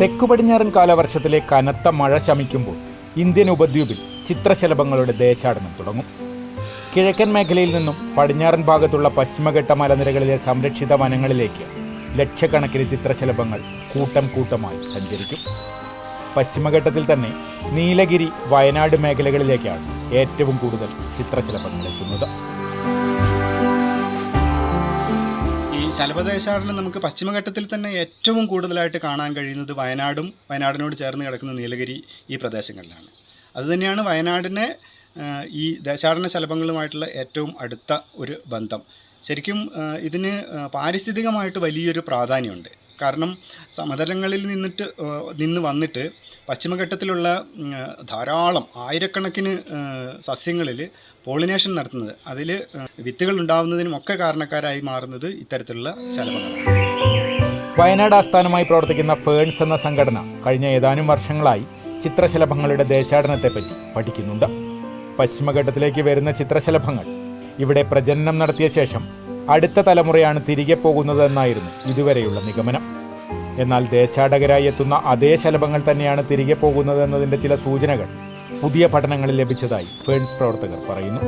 തെക്കു പടിഞ്ഞാറൻ കാലവർഷത്തിലെ കനത്ത മഴ ശമിക്കുമ്പോൾ ഇന്ത്യൻ ഉപദ്വീപിൽ ചിത്രശലഭങ്ങളുടെ ദേശാടനം തുടങ്ങും. കിഴക്കൻ മേഖലയിൽ നിന്നും പടിഞ്ഞാറൻ ഭാഗത്തുള്ള പശ്ചിമഘട്ട മലനിരകളിലെ സംരക്ഷിത വനങ്ങളിലേക്ക് ലക്ഷക്കണക്കിന് ചിത്രശലഭങ്ങൾ കൂട്ടം കൂട്ടമായി സഞ്ചരിക്കും. പശ്ചിമഘട്ടത്തിൽ തന്നെ നീലഗിരി വയനാട് മേഖലകളിലേക്കാണ് ഏറ്റവും കൂടുതൽ ചിത്രശലഭങ്ങൾ എത്തുന്നത്. ശലഭദേശാടനം നമുക്ക് പശ്ചിമഘട്ടത്തിൽ തന്നെ ഏറ്റവും കൂടുതലായിട്ട് കാണാൻ കഴിയുന്നത് വയനാടും വയനാടിനോട് ചേർന്ന് കിടക്കുന്ന നീലഗിരി ഈ പ്രദേശങ്ങളിലാണ്. അതുതന്നെയാണ് വയനാടിനെ ഈ ദേശാടന ശലഭങ്ങളുമായിട്ടുള്ള ഏറ്റവും അടുത്ത ഒരു ബന്ധം. ശരിക്കും ഇതിന് പാരിസ്ഥിതികമായിട്ട് വലിയൊരു പ്രാധാന്യമുണ്ട്. കാരണം സമതലങ്ങളിൽ നിന്നിട്ട് നിന്ന് വന്നിട്ട് പശ്ചിമഘട്ടത്തിലുള്ള ധാരാളം ആയിരക്കണക്കിന് സസ്യങ്ങളിൽ പോളിനേഷൻ നടത്തുന്നത്. അതിൽ വിത്തുകൾ ഉണ്ടാവുന്നതിനും ഒക്കെ കാരണക്കാരായി മാറുന്നത് ഇത്തരത്തിലുള്ള ശലഭങ്ങളാണ്. വയനാട് ആസ്ഥാനമായി പ്രവർത്തിക്കുന്ന ഫേൺസ് എന്ന സംഘടന കഴിഞ്ഞ ഏതാനും വർഷങ്ങളായി ചിത്രശലഭങ്ങളുടെ ദേശാടനത്തെപ്പറ്റി പഠിക്കുന്നുണ്ട്. പശ്ചിമഘട്ടത്തിലേക്ക് വരുന്ന ചിത്രശലഭങ്ങൾ ഇവിടെ പ്രജനനം നടത്തിയ ശേഷം അടുത്ത തലമുറയാണ് തിരികെ പോകുന്നതെന്നായിരുന്നു ഇതുവരെയുള്ള നിഗമനം. എന്നാൽ ദേശാടകരായി എത്തുന്ന അതേ ശലഭങ്ങൾ തന്നെയാണ് തിരികെ പോകുന്നതെന്നതിന്റെ ചില സൂചനകൾ പുതിയ പഠനങ്ങളിൽ ലഭിച്ചതായി ഫേൺസ് പ്രവർത്തകർ പറയുന്നു.